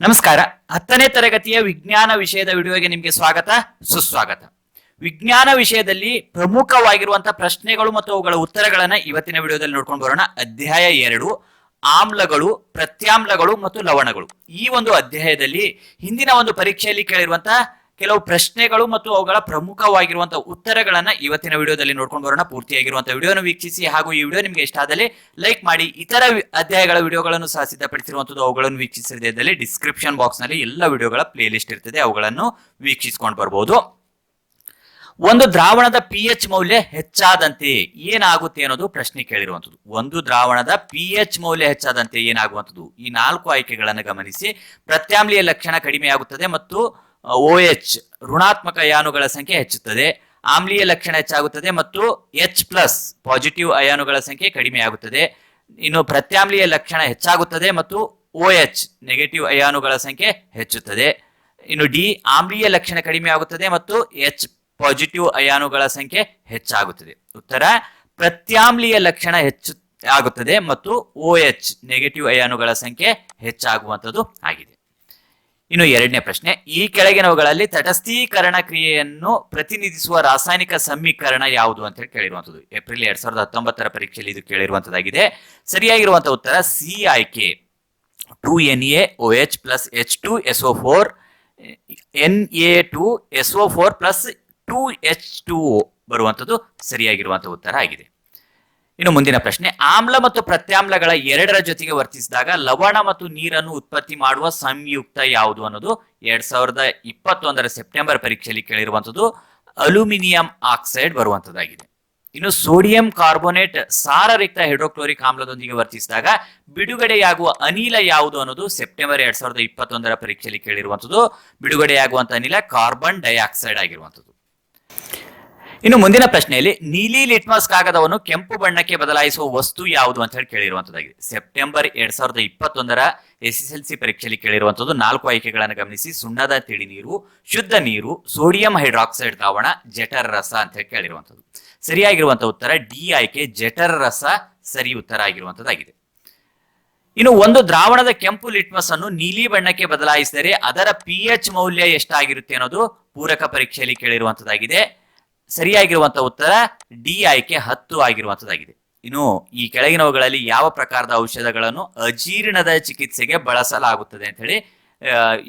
ನಮಸ್ಕಾರ. ಹತ್ತನೇ ತರಗತಿಯ ವಿಜ್ಞಾನ ವಿಷಯದ ವಿಡಿಯೋಗೆ ನಿಮಗೆ ಸ್ವಾಗತ, ಸುಸ್ವಾಗತ. ವಿಜ್ಞಾನ ವಿಷಯದಲ್ಲಿ ಪ್ರಮುಖವಾಗಿರುವಂತಹ ಪ್ರಶ್ನೆಗಳು ಮತ್ತು ಅವುಗಳ ಉತ್ತರಗಳನ್ನ ಇವತ್ತಿನ ವಿಡಿಯೋದಲ್ಲಿ ನೋಡ್ಕೊಂಡು ಬರೋಣ. ಅಧ್ಯಾಯ ಎರಡು, ಆಮ್ಲಗಳು, ಪ್ರತ್ಯಾಮ್ಲಗಳು ಮತ್ತು ಲವಣಗಳು. ಈ ಒಂದು ಅಧ್ಯಾಯದಲ್ಲಿ ಹಿಂದಿನ ಒಂದು ಪರೀಕ್ಷೆಯಲ್ಲಿ ಕೇಳಿರುವಂತಹ ಕೆಲವು ಪ್ರಶ್ನೆಗಳು ಮತ್ತು ಅವುಗಳ ಪ್ರಮುಖವಾಗಿರುವಂತಹ ಉತ್ತರಗಳನ್ನ ಇವತ್ತಿನ ವಿಡಿಯೋದಲ್ಲಿ ನೋಡ್ಕೊಂಡು ಬರೋಣ. ಪೂರ್ತಿಯಾಗಿರುವಂತಹ ವಿಡಿಯೋನ ವೀಕ್ಷಿಸಿ ಹಾಗೂ ಈ ವಿಡಿಯೋ ನಿಮಗೆ ಇಷ್ಟ ಆದಲ್ಲಿ ಲೈಕ್ ಮಾಡಿ. ಇತರ ಅಧ್ಯಾಯಗಳ ವಿಡಿಯೋಗಳನ್ನು ಸಹ ಸಿದ್ಧಪಡಿಸಿರುವಂತದ್ದು ಅವುಗಳನ್ನು ವೀಕ್ಷಿಸದೇ ಡಿಸ್ಕ್ರಿಪ್ಷನ್ ಬಾಕ್ಸ್ನಲ್ಲಿ ಎಲ್ಲ ವಿಡಿಯೋಗಳ ಪ್ಲೇ ಲಿಸ್ಟ್ ಇರ್ತದೆ, ಅವುಗಳನ್ನು ವೀಕ್ಷಿಸಿಕೊಂಡು ಬರಬಹುದು ಒಂದು ದ್ರಾವಣದ ಪಿ ಎಚ್ ಮೌಲ್ಯ ಹೆಚ್ಚಾದಂತೆ ಏನಾಗುತ್ತೆ ಅನ್ನೋದು ಪ್ರಶ್ನೆ ಕೇಳಿರುವಂಥದ್ದು. ಒಂದು ದ್ರಾವಣದ ಪಿ ಎಚ್ ಮೌಲ್ಯ ಹೆಚ್ಚಾದಂತೆ ಏನಾಗುವಂಥದ್ದು? ಈ ನಾಲ್ಕು ಆಯ್ಕೆಗಳನ್ನು ಗಮನಿಸಿ. ಪ್ರತ್ಯಾಮ್ಲೀಯ ಲಕ್ಷಣ ಕಡಿಮೆಯಾಗುತ್ತದೆ ಮತ್ತು ಓ ಎಚ್ ಋಣಾತ್ಮಕ ಅಯಾನುಗಳ ಸಂಖ್ಯೆ ಹೆಚ್ಚುತ್ತದೆ. ಆಮ್ಲೀಯ ಲಕ್ಷಣ ಹೆಚ್ಚಾಗುತ್ತದೆ ಮತ್ತು ಎಚ್ ಪ್ಲಸ್ ಪಾಸಿಟಿವ್ ಅಯಾನುಗಳ ಸಂಖ್ಯೆ ಕಡಿಮೆಯಾಗುತ್ತದೆ ಇನ್ನು ಪ್ರತ್ಯಾಮ್ಲೀಯ ಲಕ್ಷಣ ಹೆಚ್ಚಾಗುತ್ತದೆ ಮತ್ತು ಓ ಎಚ್ ನೆಗೆಟಿವ್ ಅಯಾನುಗಳ ಸಂಖ್ಯೆ ಹೆಚ್ಚುತ್ತದೆ. ಇನ್ನು ಡಿ ಆಮ್ಲೀಯ ಲಕ್ಷಣ ಕಡಿಮೆ ಆಗುತ್ತದೆ ಮತ್ತು ಎಚ್ ಪಾಸಿಟಿವ್ ಅಯಾನುಗಳ ಸಂಖ್ಯೆ ಹೆಚ್ಚಾಗುತ್ತದೆ. ಉತ್ತರ, ಪ್ರತ್ಯಾಮ್ಲೀಯ ಲಕ್ಷಣ ಹೆಚ್ಚು, ಆಗುತ್ತದೆ ಮತ್ತು ಓ ಎಚ್ ನೆಗೆಟಿವ್ ಅಯಾನುಗಳ ಸಂಖ್ಯೆ ಹೆಚ್ಚಾಗುವಂಥದ್ದು ಆಗಿದೆ. ಇನ್ನು ಎರಡನೇ ಪ್ರಶ್ನೆ, ಈ ಕೆಳಗಿನವುಗಳಲ್ಲಿ ತಟಸ್ಥೀಕರಣ ಕ್ರಿಯೆಯನ್ನು ಪ್ರತಿನಿಧಿಸುವ ರಾಸಾಯನಿಕ ಸಮೀಕರಣ ಯಾವುದು ಅಂತ ಹೇಳಿ ಕೇಳಿರುವಂಥದ್ದು. ಏಪ್ರಿಲ್ ಎರಡ್ ಸಾವಿರದ ಹತ್ತೊಂಬತ್ತರ ಪರೀಕ್ಷೆಯಲ್ಲಿ ಇದು ಕೇಳಿರುವಂತದ್ದಾಗಿದೆ ಸರಿಯಾಗಿರುವಂತಹ ಉತ್ತರ ಸಿ ಆಯ್ಕೆ two N A O H plus H two S O four N A two S O four plus two H two O ಬರುವಂಥದ್ದು ಸರಿಯಾಗಿರುವಂತಹ ಉತ್ತರ ಆಗಿದೆ. ಇನ್ನು ಮುಂದಿನ ಪ್ರಶ್ನೆ, ಆಮ್ಲ ಮತ್ತು ಪ್ರತ್ಯಾಮ್ಲಗಳ ಎರಡರ ಜೊತೆಗೆ ವರ್ತಿಸಿದಾಗ ಲವಣ ಮತ್ತು ನೀರನ್ನು ಉತ್ಪತ್ತಿ ಮಾಡುವ ಸಂಯುಕ್ತ ಯಾವುದು ಅನ್ನೋದು ಎರಡ್ ಸಾವಿರದ ಇಪ್ಪತ್ತೊಂದರ ಸೆಪ್ಟೆಂಬರ್ ಪರೀಕ್ಷೆಯಲ್ಲಿ ಕೇಳಿರುವಂತದ್ದು ಅಲ್ಯೂಮಿನಿಯಂ ಆಕ್ಸೈಡ್ ಬರುವಂತದ್ದಾಗಿದೆ ಇನ್ನು ಸೋಡಿಯಂ ಕಾರ್ಬೋನೇಟ್ ಸಾರರಿಕ್ತ ಹೈಡ್ರೋಕ್ಲೋರಿಕ್ ಆಮ್ಲದೊಂದಿಗೆ ವರ್ತಿಸಿದಾಗ ಬಿಡುಗಡೆಯಾಗುವ ಅನಿಲ ಯಾವುದು ಅನ್ನೋದು ಸೆಪ್ಟೆಂಬರ್ ಎರಡ್ ಸಾವಿರದ ಇಪ್ಪತ್ತೊಂದರ ಪರೀಕ್ಷೆಯಲ್ಲಿ ಕೇಳಿರುವಂತದ್ದು ಬಿಡುಗಡೆಯಾಗುವಂತ ಅನಿಲ ಕಾರ್ಬನ್ ಡೈಆಕ್ಸೈಡ್ ಆಗಿರುವಂಥದ್ದು. ಇನ್ನು ಮುಂದಿನ ಪ್ರಶ್ನೆಯಲ್ಲಿ ನೀಲಿ ಲಿಟ್ಮಸ್ ಕಾಗದವನ್ನು ಕೆಂಪು ಬಣ್ಣಕ್ಕೆ ಬದಲಾಯಿಸುವ ವಸ್ತು ಯಾವುದು ಅಂತ ಹೇಳಿ ಕೇಳಿರುವಂತದ್ದಾಗಿದೆ. ಸೆಪ್ಟೆಂಬರ್ ಎರಡ್ ಸಾವಿರದ ಇಪ್ಪತ್ತೊಂದರ ಎಸ್ ಎಸ್ ಎಲ್ ಸಿ ಪರೀಕ್ಷೆಯಲ್ಲಿ ಕೇಳಿರುವಂತದ್ದು ನಾಲ್ಕು ಆಯ್ಕೆಗಳನ್ನು ಗಮನಿಸಿ. ಸುಣ್ಣದ ತಿಳಿ ನೀರು, ಶುದ್ಧ ನೀರು, ಸೋಡಿಯಂ ಹೈಡ್ರಾಕ್ಸೈಡ್ ದ್ರಾವಣ, ಜಠರ ರಸ ಅಂತ ಹೇಳಿ ಕೇಳಿರುವಂತದ್ದು. ಸರಿಯಾಗಿರುವಂತಹ ಉತ್ತರ ಡಿ ಆಯ್ಕೆ ಜಠರ ರಸ ಸರಿ ಉತ್ತರ ಆಗಿರುವಂತದ್ದಾಗಿದೆ. ಇನ್ನು ಒಂದು ದ್ರಾವಣದ ಕೆಂಪು ಲಿಟ್ಮಸ್ ಅನ್ನು ನೀಲಿ ಬಣ್ಣಕ್ಕೆ ಬದಲಾಯಿಸಿದರೆ ಅದರ ಪಿ ಎಚ್ ಮೌಲ್ಯ ಎಷ್ಟಾಗಿರುತ್ತೆ ಅನ್ನೋದು ಪೂರಕ ಪರೀಕ್ಷೆಯಲ್ಲಿ ಕೇಳಿರುವಂತದ್ದಾಗಿದೆ. ಸರಿಯಾಗಿರುವಂತಹ ಉತ್ತರ ಡಿ ಆಯ್ಕೆ ಹತ್ತು ಆಗಿರುವಂತದ್ದಾಗಿದೆ. ಇನ್ನು ಈ ಕೆಳಗಿನವುಗಳಲ್ಲಿ ಯಾವ ಪ್ರಕಾರದ ಔಷಧಗಳನ್ನು ಅಜೀರ್ಣದ ಚಿಕಿತ್ಸೆಗೆ ಬಳಸಲಾಗುತ್ತದೆ ಅಂತ ಹೇಳಿ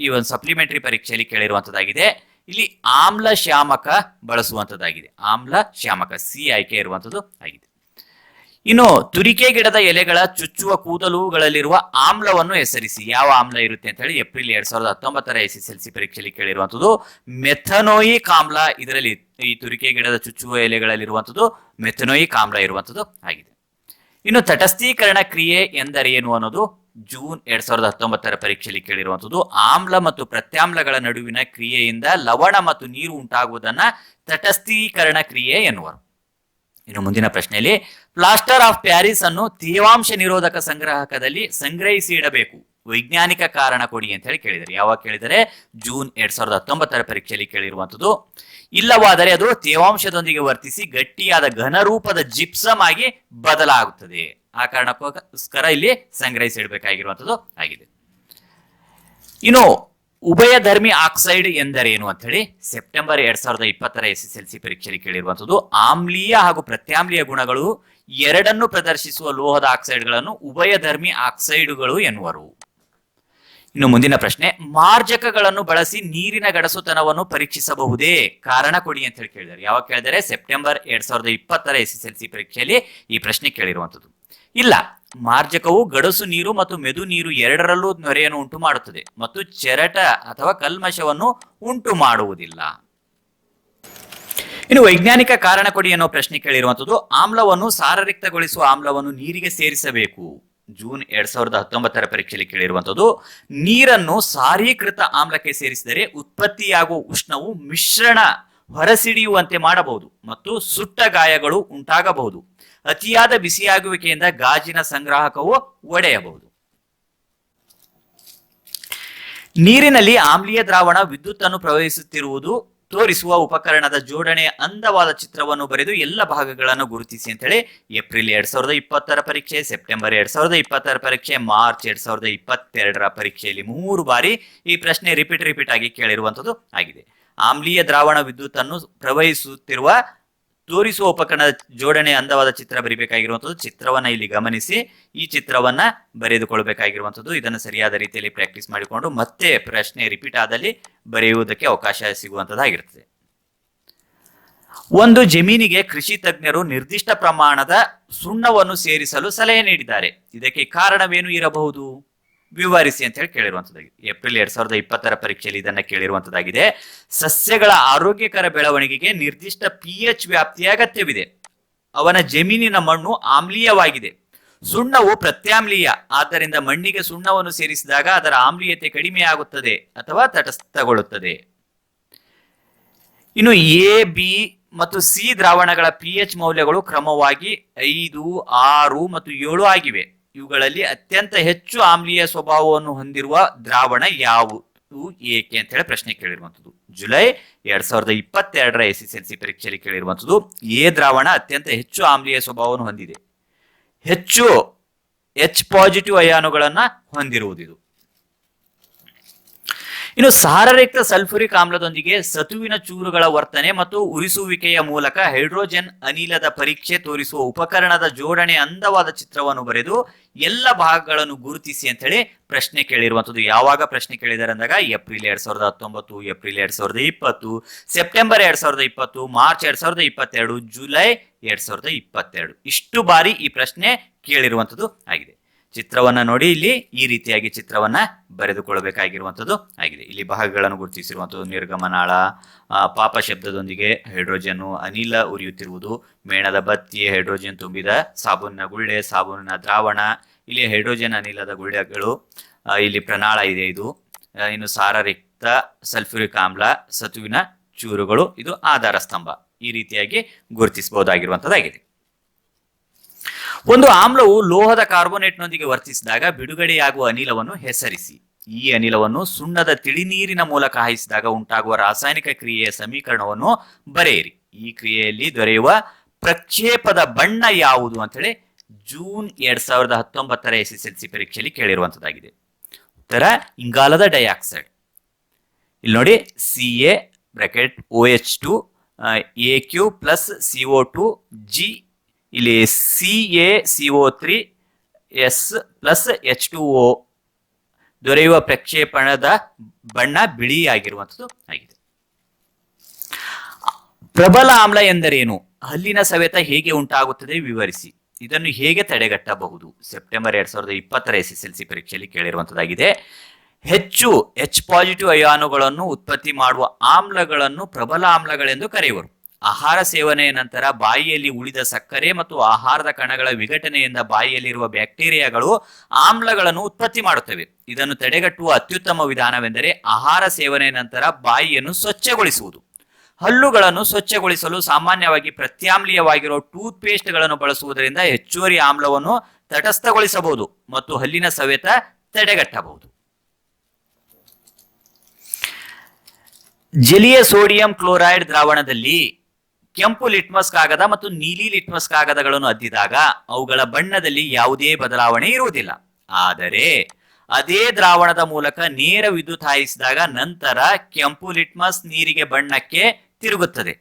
ಈ ಒಂದು ಸಪ್ಲಿಮೆಂಟರಿ ಪರೀಕ್ಷೆಯಲ್ಲಿ ಕೇಳಿರುವಂತದ್ದಾಗಿದೆ. ಇಲ್ಲಿ ಆಮ್ಲ ಶಾಮಕ ಬಳಸುವಂತದ್ದಾಗಿದೆ. ಆಮ್ಲ ಶಾಮಕ ಸಿ ಆಯ್ಕೆ ಇರುವಂತದ್ದು ಆಗಿದೆ. ಇನ್ನು ತುರಿಕೆ ಗಿಡದ ಎಲೆಗಳ ಚುಚ್ಚುವ ಕೂದಲುಗಳಲ್ಲಿರುವ ಆಮ್ಲವನ್ನು ಹೆಸರಿಸಿ. ಯಾವ ಆಮ್ಲ ಇರುತ್ತೆ ಅಂತ ಹೇಳಿ, ಏಪ್ರಿಲ್ ಎರಡ್ ಸಾವಿರದ ಹತ್ತೊಂಬತ್ತರ ಎಸ್ ಎಸ್ ಎಲ್ ಸಿ ಪರೀಕ್ಷೆಯಲ್ಲಿ ಕೇಳಿರುವಂತದ್ದು. ಮೆಥನೋಯಿಕ್ ಆಮ್ಲ ಇದರಲ್ಲಿ ಈ ತುರಿಕೆ ಗಿಡದ ಚುಚ್ಚುವ ಎಲೆಗಳಲ್ಲಿರುವಂಥದ್ದು ಮೆಥನೋಯಿಕ್ ಆಮ್ಲ ಇರುವಂಥದ್ದು ಆಗಿದೆ. ಇನ್ನು ತಟಸ್ಥೀಕರಣ ಕ್ರಿಯೆ ಎಂದರೇನು ಅನ್ನೋದು ಜೂನ್ ಎರಡ್ ಸಾವಿರದ ಹತ್ತೊಂಬತ್ತರ ಪರೀಕ್ಷೆಯಲ್ಲಿ ಕೇಳಿರುವಂಥದ್ದು. ಆಮ್ಲ ಮತ್ತು ಪ್ರತ್ಯಾಮ್ಲಗಳ ನಡುವಿನ ಕ್ರಿಯೆಯಿಂದ ಲವಣ ಮತ್ತು ನೀರು ಉಂಟಾಗುವುದನ್ನ ತಟಸ್ಥೀಕರಣ ಕ್ರಿಯೆ ಎನ್ನುವರು. ಇನ್ನು ಮುಂದಿನ ಪ್ರಶ್ನೆಯಲ್ಲಿ, ಪ್ಲಾಸ್ಟರ್ ಆಫ್ ಪ್ಯಾರಿಸ್ ಅನ್ನು ತೇವಾಂಶ ನಿರೋಧಕ ಸಂಗ್ರಾಹಕದಲ್ಲಿ ಸಂಗ್ರಹಿಸಿ ಇಡಬೇಕು. ವೈಜ್ಞಾನಿಕ ಕಾರಣ ಕೊಡಿ ಅಂತ ಹೇಳಿ ಕೇಳಿದರು ಯಾವಾಗ ಕೇಳಿದರೆ ಜೂನ್ ಎರಡ್ ಸಾವಿರದ ಹತ್ತೊಂಬತ್ತರ ಪರೀಕ್ಷೆಯಲ್ಲಿ ಕೇಳಿರುವಂತದ್ದು ಇಲ್ಲವಾದರೆ ಅದು ತೇವಾಂಶದೊಂದಿಗೆ ವರ್ತಿಸಿ ಗಟ್ಟಿಯಾದ ಘನರೂಪದ ಜಿಪ್ಸಮ್ ಆಗಿ ಬದಲಾಗುತ್ತದೆ. ಆ ಕಾರಣಕ್ಕೋಸ್ಕರ ಇಲ್ಲಿ ಸಂಗ್ರಹಿಸಿ ಇಡಬೇಕಾಗಿರುವಂತದ್ದು ಆಗಿದೆ. ಇನ್ನು ಉಭಯಧರ್ಮಿ ಆಕ್ಸೈಡ್ ಎಂದರೇನು ಅಂತ ಹೇಳಿ ಸೆಪ್ಟೆಂಬರ್ ಎರಡ್ ಸಾವಿರದ ಇಪ್ಪತ್ತರ ಎಸ್ ಎಸ್ ಎಲ್ ಸಿ ಪರೀಕ್ಷೆಯಲ್ಲಿ ಕೇಳಿರುವಂತದ್ದು ಆಮ್ಲೀಯ ಹಾಗೂ ಪ್ರತ್ಯಾಮ್ಲೀಯ ಗುಣಗಳು ಎರಡನ್ನು ಪ್ರದರ್ಶಿಸುವ ಲೋಹದ ಆಕ್ಸೈಡ್ಗಳನ್ನು ಉಭಯಧರ್ಮಿ ಆಕ್ಸೈಡುಗಳು ಎನ್ನುವರು. ಇನ್ನು ಮುಂದಿನ ಪ್ರಶ್ನೆ, ಮಾರ್ಜಕಗಳನ್ನು ಬಳಸಿ ನೀರಿನ ಗಡಸುತನವನ್ನು ಪರೀಕ್ಷಿಸಬಹುದೇ? ಕಾರಣ ಕೊಡಿ ಅಂತ ಹೇಳಿ ಕೇಳಿದ್ದಾರೆ. ಯಾವಾಗ ಕೇಳಿದರೆ ಸೆಪ್ಟೆಂಬರ್ ಎರಡ್ ಸಾವಿರದ ಇಪ್ಪತ್ತರ ಎಸ್ ಎಸ್ ಎಲ್ ಸಿ ಪರೀಕ್ಷೆಯಲ್ಲಿ ಈ ಪ್ರಶ್ನೆ ಕೇಳಿರುವಂತದ್ದು ಇಲ್ಲ, ಮಾರ್ಜಕವು ಗಡಸು ನೀರು ಮತ್ತು ಮೆದು ನೀರು ಎರಡರಲ್ಲೂ ನೊರೆಯನ್ನು ಉಂಟು ಮಾಡುತ್ತದೆ ಮತ್ತು ಚೆರಟ ಅಥವಾ ಕಲ್ಮಶವನ್ನು ಉಂಟು ಮಾಡುವುದಿಲ್ಲ. ಇನ್ನು ವೈಜ್ಞಾನಿಕ ಕಾರಣ ಕೊಡಿ ಅನ್ನೋ ಪ್ರಶ್ನೆ ಕೇಳಿರುವಂಥದ್ದು, ಆಮ್ಲವನ್ನು ಸಾರರಿಕ್ತಗೊಳಿಸುವ ಆಮ್ಲವನ್ನು ನೀರಿಗೆ ಸೇರಿಸಬೇಕು. ಜೂನ್ ಎರಡ್ ಸಾವಿರದ ಹತ್ತೊಂಬತ್ತರ ಪರೀಕ್ಷೆಯಲ್ಲಿ ಕೇಳಿರುವಂತದ್ದು ನೀರನ್ನು ಸಾರೀಕೃತ ಆಮ್ಲಕ್ಕೆ ಸೇರಿಸಿದರೆ ಉತ್ಪತ್ತಿಯಾಗುವ ಉಷ್ಣವು ಮಿಶ್ರಣ ಹೊರಸಿಡಿಯುವಂತೆ ಮಾಡಬಹುದು ಮತ್ತು ಸುಟ್ಟ ಗಾಯಗಳು ಉಂಟಾಗಬಹುದು. ಅತಿಯಾದ ಬಿಸಿಯಾಗುವಿಕೆಯಿಂದ ಗಾಜಿನ ಸಂಗ್ರಾಹಕವು ಒಡೆಯಬಹುದು. ನೀರಿನಲ್ಲಿ ಆಮ್ಲೀಯ ದ್ರಾವಣ ವಿದ್ಯುತ್ ಅನ್ನು ಪ್ರವಹಿಸುತ್ತಿರುವುದು ತೋರಿಸುವ ಉಪಕರಣದ ಜೋಡಣೆ ಅಂದವಾದ ಚಿತ್ರವನ್ನು ಬರೆದು ಎಲ್ಲ ಭಾಗಗಳನ್ನು ಗುರುತಿಸಿ ಅಂತೇಳಿ ಏಪ್ರಿಲ್ ಎರಡ್ ಸಾವಿರದ ಇಪ್ಪತ್ತರ ಪರೀಕ್ಷೆ, ಸೆಪ್ಟೆಂಬರ್ ಎರಡ್ ಸಾವಿರದ ಇಪ್ಪತ್ತರ ಪರೀಕ್ಷೆ, ಮಾರ್ಚ್ ಎರಡ್ ಸಾವಿರದ ಇಪ್ಪತ್ತೆರಡರ ಪರೀಕ್ಷೆಯಲ್ಲಿ ಮೂರು ಬಾರಿ ಈ ಪ್ರಶ್ನೆ ರಿಪೀಟ್ ರಿಪೀಟ್ ಆಗಿ ಕೇಳಿರುವಂತದ್ದು ಆಗಿದೆ. ಆಮ್ಲೀಯ ದ್ರಾವಣ ವಿದ್ಯುತ್ ಅನ್ನು ಪ್ರವಹಿಸುತ್ತಿರುವ ತೋರಿಸುವ ಉಪಕರಣ ಜೋಡಣೆ ಅಂದವಾದ ಚಿತ್ರ ಬರಿಬೇಕಾಗಿರುವಂಥದ್ದು ಚಿತ್ರವನ್ನ ಇಲ್ಲಿ ಗಮನಿಸಿ. ಈ ಚಿತ್ರವನ್ನ ಬರೆದುಕೊಳ್ಬೇಕಾಗಿರುವಂಥದ್ದು. ಇದನ್ನು ಸರಿಯಾದ ರೀತಿಯಲ್ಲಿ ಪ್ರಾಕ್ಟೀಸ್ ಮಾಡಿಕೊಂಡು ಮತ್ತೆ ಪ್ರಶ್ನೆ ರಿಪೀಟ್ ಆದಲ್ಲಿ ಬರೆಯುವುದಕ್ಕೆ ಅವಕಾಶ ಸಿಗುವಂಥದ್ದಾಗಿರ್ತದೆ. ಒಂದು ಜಮೀನಿಗೆ ಕೃಷಿ ತಜ್ಞರು ನಿರ್ದಿಷ್ಟ ಪ್ರಮಾಣದ ಸುಣ್ಣವನ್ನು ಸೇರಿಸಲು ಸಲಹೆ ನೀಡಿದ್ದಾರೆ. ಇದಕ್ಕೆ ಕಾರಣವೇನು ಇರಬಹುದು? ವಿವರಿಸಿ ಅಂತ ಹೇಳಿ ಕೇಳಿರುವಂತದ್ದಾಗಿದೆ ಏಪ್ರಿಲ್ ಎರಡ್ ಸಾವಿರದ ಇಪ್ಪತ್ತರ ಪರೀಕ್ಷೆಯಲ್ಲಿ ಇದನ್ನ ಕೇಳಿರುವಂತದ್ದಾಗಿದೆ ಸಸ್ಯಗಳ ಆರೋಗ್ಯಕರ ಬೆಳವಣಿಗೆಗೆ ನಿರ್ದಿಷ್ಟ ಪಿ ಎಚ್ ವ್ಯಾಪ್ತಿಯ ಅಗತ್ಯವಿದೆ. ಅವನ ಜಮೀನಿನ ಮಣ್ಣು ಆಮ್ಲೀಯವಾಗಿದೆ. ಸುಣ್ಣವು ಪ್ರತ್ಯಾಮ್ಲೀಯ. ಆದ್ದರಿಂದ ಮಣ್ಣಿಗೆ ಸುಣ್ಣವನ್ನು ಸೇರಿಸಿದಾಗ ಅದರ ಆಮ್ಲೀಯತೆ ಕಡಿಮೆಯಾಗುತ್ತದೆ ಅಥವಾ ತಟಸ್ಥಗೊಳ್ಳುತ್ತದೆ. ಇನ್ನು ಎ, ಬಿ ಮತ್ತು ಸಿ ದ್ರಾವಣಗಳ ಪಿ ಮೌಲ್ಯಗಳು ಕ್ರಮವಾಗಿ ಐದು, ಆರು ಮತ್ತು ಏಳು ಆಗಿವೆ. ಇವುಗಳಲ್ಲಿ ಅತ್ಯಂತ ಹೆಚ್ಚು ಆಮ್ಲೀಯ ಸ್ವಭಾವವನ್ನು ಹೊಂದಿರುವ ದ್ರಾವಣ ಯಾವುದು? ಏಕೆ ಅಂತ ಹೇಳಿ ಪ್ರಶ್ನೆ ಕೇಳಿರುವಂಥದ್ದು. ಜುಲೈ ಎರಡ್ ಸಾವಿರದ ಇಪ್ಪತ್ತೆರಡರ ಎಸ್ ಎಸ್ ಎಲ್ ಸಿ ಪರೀಕ್ಷೆಯಲ್ಲಿ ಕೇಳಿರುವಂಥದ್ದು, ಎ ದ್ರಾವಣ ಅತ್ಯಂತ ಹೆಚ್ಚು ಆಮ್ಲೀಯ ಸ್ವಭಾವವನ್ನು ಹೊಂದಿದೆ. ಹೆಚ್ಚು ಎಚ್ ಪಾಸಿಟಿವ್ ಅಯಾನುಗಳನ್ನ ಹೊಂದಿರುವುದು ಇನ್ನು ಸಾರರಹಿತ ಸಲ್ಫುರಿಕ್ ಆಮ್ಲದೊಂದಿಗೆ ಸತುವಿನ ಚೂರುಗಳ ವರ್ತನೆ ಮತ್ತು ಉರಿಸುವಿಕೆಯ ಮೂಲಕ ಹೈಡ್ರೋಜನ್ ಅನಿಲದ ಪರೀಕ್ಷೆ ತೋರಿಸುವ ಉಪಕರಣದ ಜೋಡಣೆ ಅಂದವಾದ ಚಿತ್ರವನ್ನು ಬರೆದು ಎಲ್ಲ ಭಾಗಗಳನ್ನು ಗುರುತಿಸಿ ಅಂತ ಹೇಳಿ ಪ್ರಶ್ನೆ ಕೇಳಿರುವಂತದ್ದು ಯಾವಾಗ ಪ್ರಶ್ನೆ ಕೇಳಿದ್ದಾರೆ ಅಂದಾಗ ಏಪ್ರಿಲ್ ಎರಡ್ ಸಾವಿರದ ಹತ್ತೊಂಬತ್ತು, ಏಪ್ರಿಲ್ ಎರಡ್ ಸಾವಿರದ ಇಪ್ಪತ್ತು, ಸೆಪ್ಟೆಂಬರ್ ಎರಡ್ ಸಾವಿರದ ಇಪ್ಪತ್ತು, ಮಾರ್ಚ್ ಎರಡ್ ಸಾವಿರದ ಇಪ್ಪತ್ತೆರಡು, ಜುಲೈ ಎರಡ್ ಸಾವಿರದ ಇಪ್ಪತ್ತೆರಡು. ಇಷ್ಟು ಬಾರಿ ಈ ಪ್ರಶ್ನೆ ಕೇಳಿರುವಂತದ್ದು ಆಗಿದೆ. ಚಿತ್ರವನ್ನ ನೋಡಿ ಇಲ್ಲಿ ಈ ರೀತಿಯಾಗಿ ಚಿತ್ರವನ್ನ ಬರೆದುಕೊಳ್ಳಬೇಕಾಗಿರುವಂಥದ್ದು ಆಗಿದೆ. ಇಲ್ಲಿ ಭಾಗಗಳನ್ನು ಗುರುತಿಸಿರುವಂಥದ್ದು ನಿರ್ಗಮನಾಳ ಪಾಪ ಶಬ್ದದೊಂದಿಗೆ ಹೈಡ್ರೋಜನ್ ಅನಿಲ ಉರಿಯುತ್ತಿರುವುದು, ಮೇಣದ ಬತ್ತಿ ಹೈಡ್ರೋಜನ್ ತುಂಬಿದ ಸಾಬೂನಿನ ಗುಳ್ಳೆ, ಸಾಬೂನಿನ ದ್ರಾವಣ, ಇಲ್ಲಿ ಹೈಡ್ರೋಜನ್ ಅನಿಲದ ಗುಳ್ಳೆಗಳು ಇಲ್ಲಿ ಪ್ರಣಾಳ ಇದೆ ಇದು. ಇನ್ನು ಸಾರರಿಕ್ತ ಸಲ್ಫ್ಯೂರಿಕ್ ಆಮ್ಲ, ಸತುವಿನ ಚೂರುಗಳು, ಇದು ಆಧಾರ ಸ್ತಂಭ. ಈ ರೀತಿಯಾಗಿ ಗುರುತಿಸಬಹುದಾಗಿರುವಂತದ್ದಾಗಿದೆ ಒಂದು ಆಮ್ಲವು ಲೋಹದ ಕಾರ್ಬೋನೇಟ್ನೊಂದಿಗೆ ವರ್ತಿಸಿದಾಗ ಬಿಡುಗಡೆಯಾಗುವ ಅನಿಲವನ್ನು ಹೆಸರಿಸಿ. ಈ ಅನಿಲವನ್ನು ಸುಣ್ಣದ ತಿಳಿನೀರಿನ ಮೂಲಕ ಹಾಯಿಸಿದಾಗ ಉಂಟಾಗುವ ರಾಸಾಯನಿಕ ಕ್ರಿಯೆಯ ಸಮೀಕರಣವನ್ನು ಬರೆಯಿರಿ. ಈ ಕ್ರಿಯೆಯಲ್ಲಿ ದೊರೆಯುವ ಪ್ರಕ್ಷೇಪದ ಬಣ್ಣ ಯಾವುದು ಅಂತೇಳಿ ಜೂನ್ ಎರಡ್ ಸಾವಿರದ ಹತ್ತೊಂಬತ್ತರ ಎಸ್ ಎಸ್ ಎಲ್ ಸಿ ಪರೀಕ್ಷೆಯಲ್ಲಿ ಕೇಳಿರುವಂತದ್ದಾಗಿದೆ ಉತ್ತರ, ಇಂಗಾಲದ ಡೈಆಕ್ಸೈಡ್. ಇಲ್ಲಿ ನೋಡಿ C A bracket O H two A Q plus C O two G ಇಲ್ಲಿ C A C O three S plus H two O ದೊರೆಯುವ ಪ್ರಕ್ಷೇಪಣದ ಬಣ್ಣ ಬಿಳಿಯಾಗಿರುವಂಥದ್ದು ಆಗಿದೆ. ಪ್ರಬಲ ಆಮ್ಲ ಎಂದರೇನು? ಹಲ್ಲಿನ ಸವೆತ ಹೇಗೆ ಉಂಟಾಗುತ್ತದೆ ವಿವರಿಸಿ. ಇದನ್ನು ಹೇಗೆ ತಡೆಗಟ್ಟಬಹುದು? ಸೆಪ್ಟೆಂಬರ್ ಎರಡ್ ಸಾವಿರದ ಇಪ್ಪತ್ತರ ಎಸ್ ಎಸ್ ಎಲ್ ಸಿ ಪರೀಕ್ಷೆಯಲ್ಲಿ ಕೇಳಿರುವಂತದ್ದಾಗಿದೆ ಹೆಚ್ಚು ಎಚ್ ಪಾಸಿಟಿವ್ ಅಯಾನುಗಳನ್ನು ಉತ್ಪತ್ತಿ ಮಾಡುವ ಆಮ್ಲಗಳನ್ನು ಪ್ರಬಲ ಆಮ್ಲಗಳೆಂದು ಕರೆಯುವರು. ಆಹಾರ ಸೇವನೆಯ ನಂತರ ಬಾಯಿಯಲ್ಲಿ ಉಳಿದ ಸಕ್ಕರೆ ಮತ್ತು ಆಹಾರದ ಕಣಗಳ ವಿಘಟನೆಯಿಂದ ಬಾಯಿಯಲ್ಲಿರುವ ಬ್ಯಾಕ್ಟೀರಿಯಾಗಳು ಆಮ್ಲಗಳನ್ನು ಉತ್ಪತ್ತಿ ಮಾಡುತ್ತವೆ. ಇದನ್ನು ತಡೆಗಟ್ಟುವ ಅತ್ಯುತ್ತಮ ವಿಧಾನವೆಂದರೆ ಆಹಾರ ಸೇವನೆಯ ನಂತರ ಬಾಯಿಯನ್ನು ಸ್ವಚ್ಛಗೊಳಿಸುವುದು. ಹಲ್ಲುಗಳನ್ನು ಸ್ವಚ್ಛಗೊಳಿಸಲು ಸಾಮಾನ್ಯವಾಗಿ ಪ್ರತ್ಯಾಮ್ಲೀಯವಾಗಿರುವ ಟೂತ್ ಪೇಸ್ಟ್ಗಳನ್ನು ಬಳಸುವುದರಿಂದ ಹೆಚ್ಚುವರಿ ಆಮ್ಲವನ್ನು ತಟಸ್ಥಗೊಳಿಸಬಹುದು ಮತ್ತು ಹಲ್ಲಿನ ಸವೆತ ತಡೆಗಟ್ಟಬಹುದು. ಜಲೀಯ ಸೋಡಿಯಂ ಕ್ಲೋರೈಡ್ ದ್ರಾವಣದಲ್ಲಿ ಕೆಂಪು ಲಿಟ್ಮಸ್ ಕಾಗದ ಮತ್ತು ನೀಲಿ ಲಿಟ್ಮಸ್ ಕಾಗದಗಳನ್ನು ಅದ್ದಿದಾಗ ಅವುಗಳ ಬಣ್ಣದಲ್ಲಿ ಯಾವುದೇ ಬದಲಾವಣೆ ಇರುವುದಿಲ್ಲ. ಆದರೆ ಅದೇ ದ್ರಾವಣದ ಮೂಲಕ ನೇರ ವಿದ್ಯುತ್ ಹಾಯಿಸಿದಾಗ ನಂತರ ಕೆಂಪು ಲಿಟ್ಮಸ್ ನೀರಿಗೆ ಬಣ್ಣಕ್ಕೆ ತಿರುಗುತ್ತದೆ.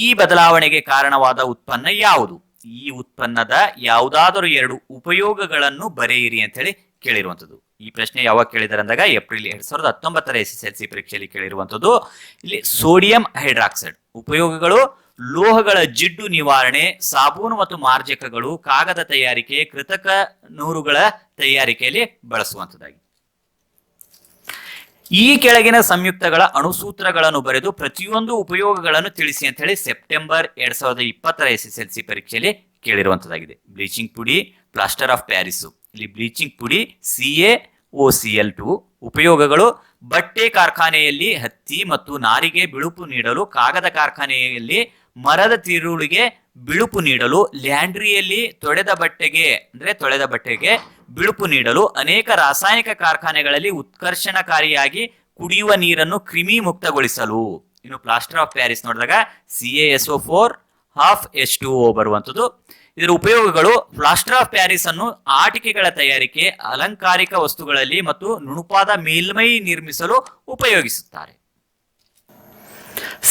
ಈ ಬದಲಾವಣೆಗೆ ಕಾರಣವಾದ ಉತ್ಪನ್ನ ಯಾವುದು? ಈ ಉತ್ಪನ್ನದ ಯಾವುದಾದರೂ ಎರಡು ಉಪಯೋಗಗಳನ್ನು ಬರೆಯಿರಿ ಅಂತ ಹೇಳಿ ಕೇಳಿರುವಂತದ್ದು ಈ ಪ್ರಶ್ನೆ ಯಾವಾಗ ಕೇಳಿದಾರೆ ಅಂದಾಗ ಏಪ್ರಿಲ್ ಎರಡ್ ಸಾವಿರದ ಹತ್ತೊಂಬತ್ತರ ಎಸ್ ಎಸ್ ಎಲ್ ಸಿ ಪರೀಕ್ಷೆಯಲ್ಲಿ ಕೇಳಿರುವಂತದ್ದು ಇಲ್ಲಿ ಸೋಡಿಯಂ ಹೈಡ್ರಾಕ್ಸೈಡ್ ಉಪಯೋಗಗಳು ಲೋಹಗಳ ಜಿಡ್ಡು ನಿವಾರಣೆ, ಸಾಬೂನು ಮತ್ತು ಮಾರ್ಜಕಗಳು, ಕಾಗದ ತಯಾರಿಕೆ, ಕೃತಕ ನೂರುಗಳ ತಯಾರಿಕೆಯಲ್ಲಿ ಬಳಸುವಂಥದ್ದಾಗಿ ಈ ಕೆಳಗಿನ ಸಂಯುಕ್ತಗಳ ಅಣುಸೂತ್ರಗಳನ್ನು ಬರೆದು ಪ್ರತಿಯೊಂದು ಉಪಯೋಗಗಳನ್ನು ತಿಳಿಸಿ ಅಂತ ಹೇಳಿ ಸೆಪ್ಟೆಂಬರ್ ಎರಡ್ ಸಾವಿರದ ಇಪ್ಪತ್ತರ ಎಸ್ ಎಸ್ ಎಲ್ ಸಿ ಪರೀಕ್ಷೆಯಲ್ಲಿ ಕೇಳಿರುವಂತದ್ದಾಗಿದೆ. ಬ್ಲೀಚಿಂಗ್ ಪುಡಿ, ಪ್ಲಾಸ್ಟರ್ ಆಫ್ ಪ್ಯಾರಿಸ್. ಇಲ್ಲಿ ಬ್ಲೀಚಿಂಗ್ ಪುಡಿ, C A O C L two ಉಪಯೋಗಗಳು. ಬಟ್ಟೆ ಕಾರ್ಖಾನೆಯಲ್ಲಿ ಹತ್ತಿ ಮತ್ತು ನಾರಿಗೆ ಬಿಳುಪು ನೀಡಲು ಕಾಗದ ಕಾರ್ಖಾನೆಯಲ್ಲಿ ಮರದ ತಿರುಳಿಗೆ ಬಿಳುಪು ನೀಡಲು ಲ್ಯಾಂಡ್ರಿಯಲ್ಲಿ ತೊಳೆದ ಬಟ್ಟೆಗೆ, ಅಂದ್ರೆ ತೊಳೆದ ಬಟ್ಟೆಗೆ ಬಿಳುಪು ನೀಡಲು ಅನೇಕ ರಾಸಾಯನಿಕ ಕಾರ್ಖಾನೆಗಳಲ್ಲಿ ಉತ್ಕರ್ಷಣಕಾರಿಯಾಗಿ ಕುಡಿಯುವ ನೀರನ್ನು ಕ್ರಿಮಿ ಮುಕ್ತಗೊಳಿಸಲು ಇನ್ನು ಪ್ಲಾಸ್ಟರ್ ಆಫ್ ಪ್ಯಾರಿಸ್ ನೋಡಿದಾಗ C A S O four, half S two O ಬರುವಂಥದ್ದು. ಇದರ ಉಪಯೋಗಗಳು ಪ್ಲಾಸ್ಟರ್ ಆಫ್ ಪ್ಯಾರಿಸ್ ಅನ್ನು ಆಟಿಕೆಗಳ ತಯಾರಿಕೆ, ಅಲಂಕಾರಿಕ ವಸ್ತುಗಳಲ್ಲಿ ಮತ್ತು ನುಣುಪಾದ ಮೇಲ್ಮೈ ನಿರ್ಮಿಸಲು ಉಪಯೋಗಿಸುತ್ತಾರೆ.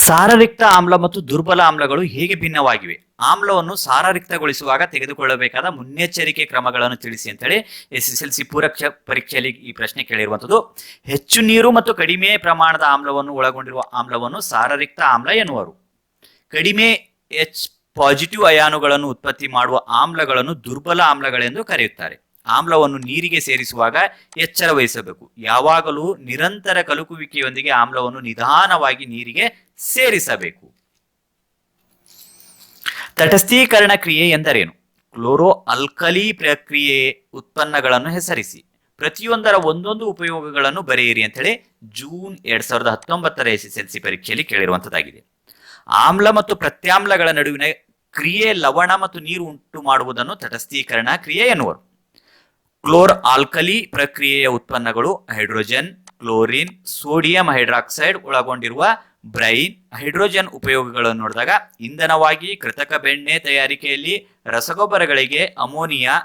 ಸಾರರಿಕ್ತ ಆಮ್ಲ ಮತ್ತು ದುರ್ಬಲ ಆಮ್ಲಗಳು ಹೇಗೆ ಭಿನ್ನವಾಗಿವೆ? ಆಮ್ಲವನ್ನು ಸಾರರಿಕ್ತಗೊಳಿಸುವಾಗ ತೆಗೆದುಕೊಳ್ಳಬೇಕಾದ ಮುನ್ನೆಚ್ಚರಿಕೆ ಕ್ರಮಗಳನ್ನು ತಿಳಿಸಿ ಅಂತೇಳಿ ಎಸ್ ಎಸ್ ಎಲ್ ಸಿ ಪೂರಕ ಪರೀಕ್ಷೆಯಲ್ಲಿ ಈ ಪ್ರಶ್ನೆ ಕೇಳಿರುವಂಥದ್ದು. ಹೆಚ್ಚು ನೀರು ಮತ್ತು ಕಡಿಮೆ ಪ್ರಮಾಣದ ಆಮ್ಲವನ್ನು ಒಳಗೊಂಡಿರುವ ಆಮ್ಲವನ್ನು ಸಾರರಿಕ್ತ ಆಮ್ಲ ಎನ್ನುವರು. ಕಡಿಮೆ ಎಚ್ ಪಾಸಿಟಿವ್ ಅಯಾನುಗಳನ್ನು ಉತ್ಪತ್ತಿ ಮಾಡುವ ಆಮ್ಲಗಳನ್ನು ದುರ್ಬಲ ಆಮ್ಲಗಳೆಂದು ಕರೆಯುತ್ತಾರೆ. ಆಮ್ಲವನ್ನು ನೀರಿಗೆ ಸೇರಿಸುವಾಗ ಎಚ್ಚರ ವಹಿಸಬೇಕು. ಯಾವಾಗಲೂ ನಿರಂತರ ಕಲುಕುವಿಕೆಯೊಂದಿಗೆ ಆಮ್ಲವನ್ನು ನಿಧಾನವಾಗಿ ನೀರಿಗೆ ಸೇರಿಸಬೇಕು. ತಟಸ್ಥೀಕರಣ ಕ್ರಿಯೆ ಎಂದರೇನು? ಕ್ಲೋರೋ ಅಲ್ಕಲಿ ಪ್ರಕ್ರಿಯೆ ಉತ್ಪನ್ನಗಳನ್ನು ಹೆಸರಿಸಿ. ಪ್ರತಿಯೊಂದರ ಒಂದೊಂದು ಉಪಯೋಗಗಳನ್ನು ಬರೆಯಿರಿ ಅಂತೇಳಿ ಜೂನ್ ಎರಡ್ ಸಾವಿರದ ಹತ್ತೊಂಬತ್ತರ ಎಸ್ ಎಸ್ ಎಲ್ ಸಿ ಪರೀಕ್ಷೆಯಲ್ಲಿ ಕೇಳಿರುವಂತದ್ದಾಗಿದೆ ಆಮ್ಲ ಮತ್ತು ಪ್ರತ್ಯಾಮ್ಲಗಳ ನಡುವಿನ ಕ್ರಿಯೆ ಲವಣ ಮತ್ತು ನೀರು ಉಂಟು ಮಾಡುವುದನ್ನು ತಟಸ್ಥೀಕರಣ ಕ್ರಿಯೆ ಎನ್ನುವರು. ಕ್ಲೋರ್ ಆಲ್ಕಲಿ ಪ್ರಕ್ರಿಯೆಯ ಉತ್ಪನ್ನಗಳು ಹೈಡ್ರೋಜನ್, ಕ್ಲೋರಿನ್, ಸೋಡಿಯಂ ಹೈಡ್ರಾಕ್ಸೈಡ್ ಒಳಗೊಂಡಿರುವ ಬ್ರೈನ್, ಹೈಡ್ರೋಜನ್ ಉಪಯೋಗಗಳನ್ನು ನೋಡಿದಾಗ ಇಂಧನವಾಗಿ ಕೃತಕ ಬೆಣ್ಣೆ ತಯಾರಿಕೆಯಲ್ಲಿ ರಸಗೊಬ್ಬರಗಳಿಗೆ ಅಮೋನಿಯಾ,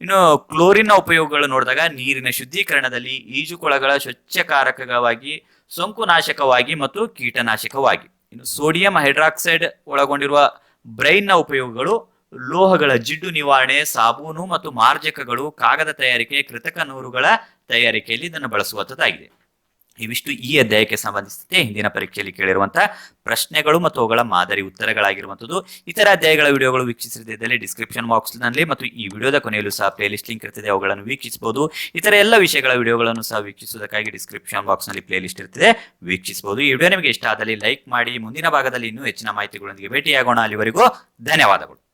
ಇನ್ನು ಕ್ಲೋರಿನ್ ಉಪಯೋಗಗಳು ನೋಡಿದಾಗ ನೀರಿನ ಶುದ್ಧೀಕರಣದಲ್ಲಿ ಈಜುಕೊಳಗಳ ಸ್ವಚ್ಛಕಾರಕವಾಗಿ, ಸೋಂಕುನಾಶಕವಾಗಿ ಮತ್ತು ಕೀಟನಾಶಕವಾಗಿ. ಇನ್ನು ಸೋಡಿಯಂ ಹೈಡ್ರಾಕ್ಸೈಡ್ ಒಳಗೊಂಡಿರುವ ಬ್ರೈನ್ನ ಉಪಯೋಗಗಳು ಲೋಹಗಳ ಜಿಡ್ಡು ನಿವಾರಣೆ, ಸಾಬೂನು ಮತ್ತು ಮಾರ್ಜಕಗಳು, ಕಾಗದ ತಯಾರಿಕೆ, ಕೃತಕ ನೂರುಗಳ ತಯಾರಿಕೆಯಲ್ಲಿ ಇದನ್ನು ಬಳಸುವಂಥದ್ದಾಗಿದೆ. ಇವಿಷ್ಟು ಈ ಅಧ್ಯಾಯಕ್ಕೆ ಸಂಬಂಧಿಸಿದಂತೆ ಹಿಂದಿನ ಪರೀಕ್ಷೆಯಲ್ಲಿ ಕೇಳಿರುವಂತಹ ಪ್ರಶ್ನೆಗಳು ಮತ್ತು ಅವುಗಳ ಮಾದರಿ ಉತ್ತರಗಳಾಗಿರುವಂಥದ್ದು. ಇತರ ಅಧ್ಯಾಯಗಳ ವಿಡಿಯೋಗಳು ವೀಕ್ಷಿಸದಿದ್ದಲ್ಲಿ ಡಿಸ್ಕ್ರಿಪ್ಷನ್ ಬಾಕ್ಸ್ನಲ್ಲಿ ಮತ್ತು ಈ ವಿಡಿಯೋದ ಕೊನೆಯಲ್ಲೂ ಸಹ ಪ್ಲೇಲಿಸ್ಟ್ ಲಿಂಕ್ ಇರ್ತದೆ ಅವುಗಳನ್ನು ವೀಕ್ಷಿಸಬಹುದು. ಇತರ ಎಲ್ಲ ವಿಷಯಗಳ ವಿಡಿಯೋಗಳನ್ನು ಸಹ ವೀಕ್ಷಿಸುವುದಕ್ಕಾಗಿ ಡಿಸ್ಕ್ರಿಪ್ಷನ್ ಬಾಕ್ಸ್ನಲ್ಲಿ ಪ್ಲೇಲಿಸ್ಟ್ ಇರ್ತದೆ ವೀಕ್ಷಿಸಬಹುದು. ಈ ವಿಡಿಯೋ ನಿಮಗೆ ಇಷ್ಟ ಆದಲ್ಲಿ ಲೈಕ್ ಮಾಡಿ. ಮುಂದಿನ ಭಾಗದಲ್ಲಿ ಇನ್ನೂ ಹೆಚ್ಚಿನ ಮಾಹಿತಿಗಳೊಂದಿಗೆ ಭೇಟಿಯಾಗೋಣ. ಅಲ್ಲಿವರೆಗೂ ಧನ್ಯವಾದಗಳು.